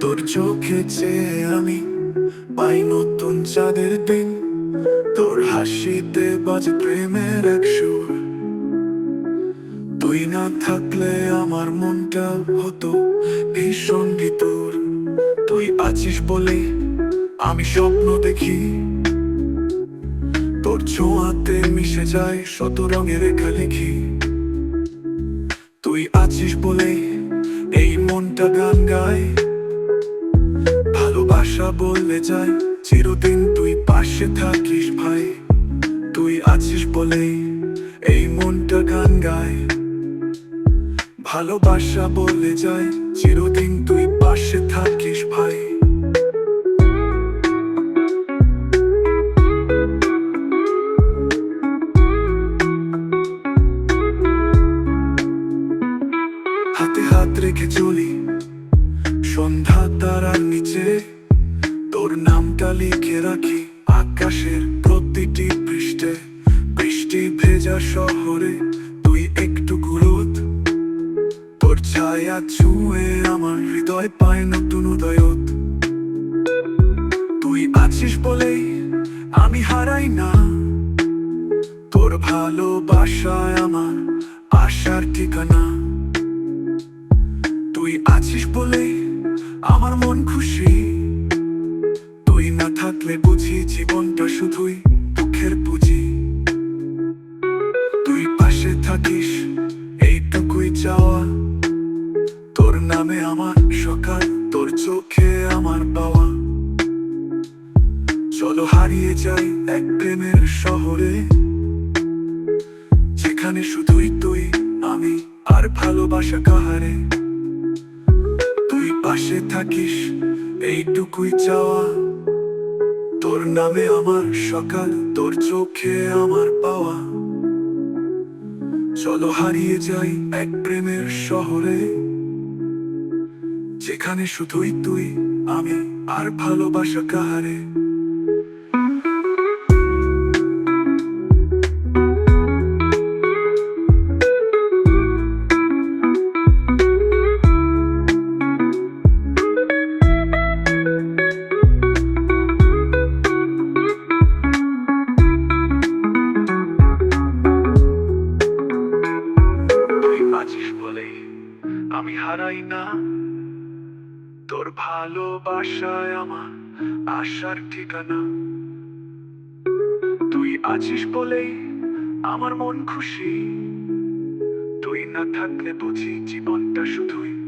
তোর চোখে চেয়ে আমি পাই নতুন চাঁদের দিন। তোর হাসিতে বাজে প্রেমের এক তুই না থাকলে আমার মনটা হতো ভীষণ ভিতর তুই আছিস বলে আমি স্বপ্ন দেখি। তোর ছোঁয়াতে মিশে যায় শত রঙের রেখা লিখি। তুই আছিস বলে এই মনটা গান গায়। ভালোবাসা বলে যায়, চিরদিন তুই পাশে থাকিস ভাই। তুই আছিস বলে এই মনটা গান গায়। ভালোবাসা বলে যায়, চিরদিন তুই পাশে হাতে হাত রেখে চলি। সন্ধ্যা তারার নিচে, তোর নামটা লিখে রাখি। আকাশের প্রতিটি পৃষ্ঠে, বৃষ্টি ভেজা শহরে, তুই একটু গুরুত। তোর ছায়া ছুঁয়ে আমার হৃদয় পায় নতুন উদয়ত। তুই আছিস বলেই আমি হারাই না। তোর ভালোবাসায় আমার আশার ঠিকানা। আছিস বলেই আমার মন খুশি। তুই না থাকলে বুঝি জীবনটা শুধুই দুঃখের পুঁজি। তুই পাশে থাকিস, এইটুকুই চাওয়া। তোর নামে আমার সকাল, তোর চোখে আমার বাবা চলো হারিয়ে যাই এক প্রেমের শহরে। যেখানে শুধুই তুই, আমি আর ভালোবাসা কাহারে। পাশে থাকিস, এইটুকুই চাওয়া। তোর নামে আমার সকাল, তোর চোখে আমার পাওয়া। চলো হারিয়ে যাই এক প্রেমের শহরে। যেখানে শুধুই তুই, আমি আর ভালোবাসা কাহারে। আমি হারাই না। তোর ভালোবাসায় আমার আশার ঠিকানা। তুই আছিস বলেই আমার মন খুশি। তুই না থাকলে বুঝি জীবনটা শুধুই